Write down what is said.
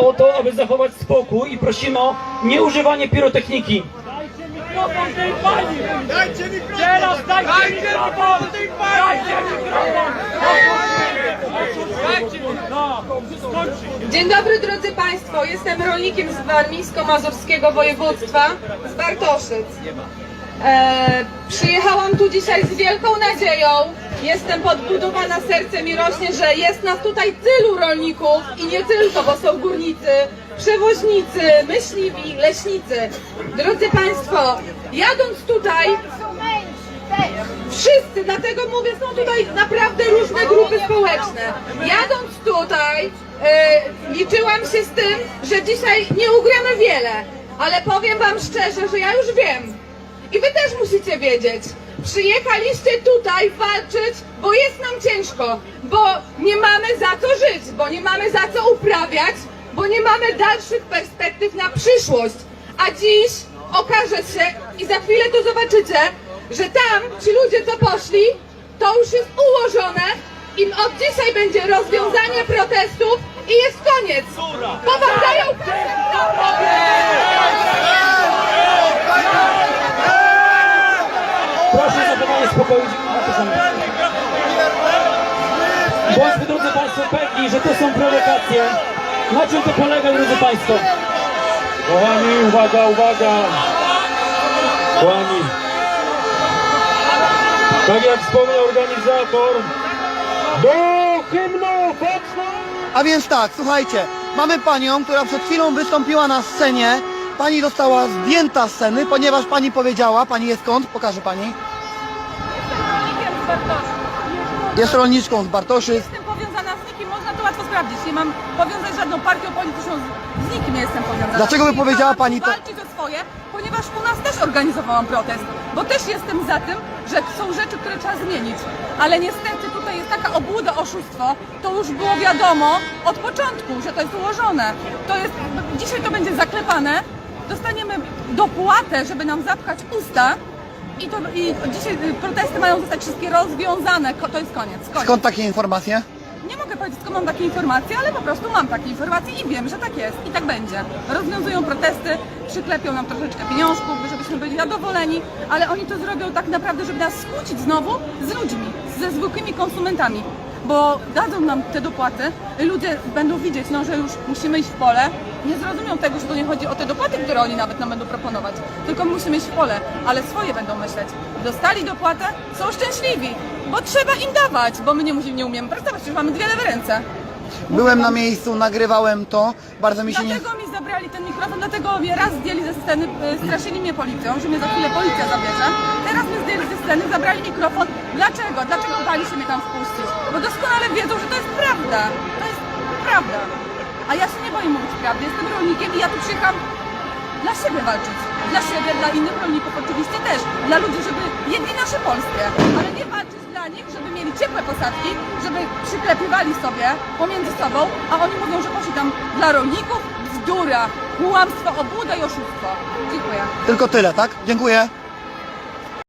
o to, aby zachować spokój i prosimy o nieużywanie pirotechniki. mikrofon tej pani! Dajcie mikrofon! Teraz dajcie, mikrofon! Dajcie mikrofon! Dajcie mikrofon! Skończy! Dzień dobry drodzy Państwo, jestem rolnikiem z warmińsko-mazurskiego województwa, z Bartoszyc. E, przyjechałam tu dzisiaj z wielką nadzieją, jestem podbudowana, serce mi rośnie, że jest nas tutaj tylu rolników i nie tylko, bo są górnicy, przewoźnicy, myśliwi, leśnicy. Drodzy Państwo, jadąc tutaj, Wszyscy, dlatego mówię, są tutaj naprawdę różne grupy społeczne. Jadąc tutaj, e, liczyłam się z tym, że dzisiaj nie ugramy wiele, ale powiem Wam szczerze, że ja już wiem. I Wy też musicie wiedzieć. Przyjechaliście tutaj walczyć, bo jest nam ciężko, bo nie mamy za co żyć, bo nie mamy za co uprawiać, bo nie mamy dalszych perspektyw na przyszłość. A dziś okaże się i za chwilę to zobaczycie, że tam ci ludzie co poszli, to już jest ułożone i od dzisiaj będzie rozwiązanie protestów i jest koniec. Bo wam dają kasę na Proszę o zachowanie spokoju. Bądźmy, drodzy Państwo, pewni, że to są prowokacje. Na czym to polega, drodzy Państwo? Kochani, uwaga, uwaga! Kochani, tak jak wspomniał organizator, do hymnu Poczna! A więc tak, słuchajcie, mamy panią, która przed chwilą wystąpiła na scenie. Pani została zdjęta z sceny, ponieważ pani powiedziała, pani jest skąd? Pokaże pani. rolnikiem z Bartoszyc. Jest rolniczką z Bartoszyc. Jestem powiązana z nikim, można to łatwo sprawdzić. Nie mam powiązać z żadną partią polityczną, z, z nikim nie jestem powiązana. Dlaczego by powiedziała pani to- Walczyć o swoje, ponieważ u nas też organizowałam protest, bo też jestem za tym, że są rzeczy, które trzeba zmienić. Ale niestety tutaj jest taka obłuda, oszustwo, to już było wiadomo od początku, że to jest ułożone. To jest, dzisiaj to będzie zaklepane, dostaniemy dopłatę, żeby nam zapchać usta, i, to, I dzisiaj y, protesty mają zostać wszystkie rozwiązane. Ko- To jest koniec. koniec. Skąd takie informacje? Nie mogę powiedzieć, skąd mam takie informacje, ale po prostu mam takie informacje i wiem, że tak jest i tak będzie. Rozwiązują protesty, przyklepią nam troszeczkę pieniążków, żebyśmy byli zadowoleni, ale oni to zrobią tak naprawdę, żeby nas skłócić znowu z ludźmi, ze zwykłymi konsumentami. Bo dadzą nam te dopłaty, ludzie będą widzieć, no, że już musimy iść w pole. Nie zrozumią tego, że to nie chodzi o te dopłaty, które oni nawet nam będą proponować, tylko musimy iść w pole, ale swoje będą myśleć. Dostali dopłatę, są szczęśliwi, bo trzeba im dawać, bo my nie, musimy, nie umiemy pracować, już mamy dwie lewe ręce. Byłem na miejscu, nagrywałem to, bardzo mi się nie... Dlatego mi zabrali ten mikrofon, dlatego mnie raz zdjęli ze sceny, y, straszyli mnie policją, że mnie za chwilę policja zabierze. Teraz mnie zdjęli ze sceny, zabrali mikrofon. Dlaczego? Dlaczego bali się mnie tam wpuścić? Bo doskonale wiedzą, że to jest prawda. To jest prawda. A ja się nie boję mówić prawdy. Jestem rolnikiem i ja tu przyjechałam dla siebie walczyć. Dla siebie, dla innych rolników oczywiście też. Dla ludzi, żeby jedli nasze polskie. Ale nie walczyć dla nich, żeby mieli ciepłe posadki, żeby przyklepywali sobie pomiędzy sobą, a oni mówią, że poszli tam dla rolników. Bzdura, kłamstwo, obłuda i oszustwo. Dziękuję. Tylko tyle, tak? Dziękuję.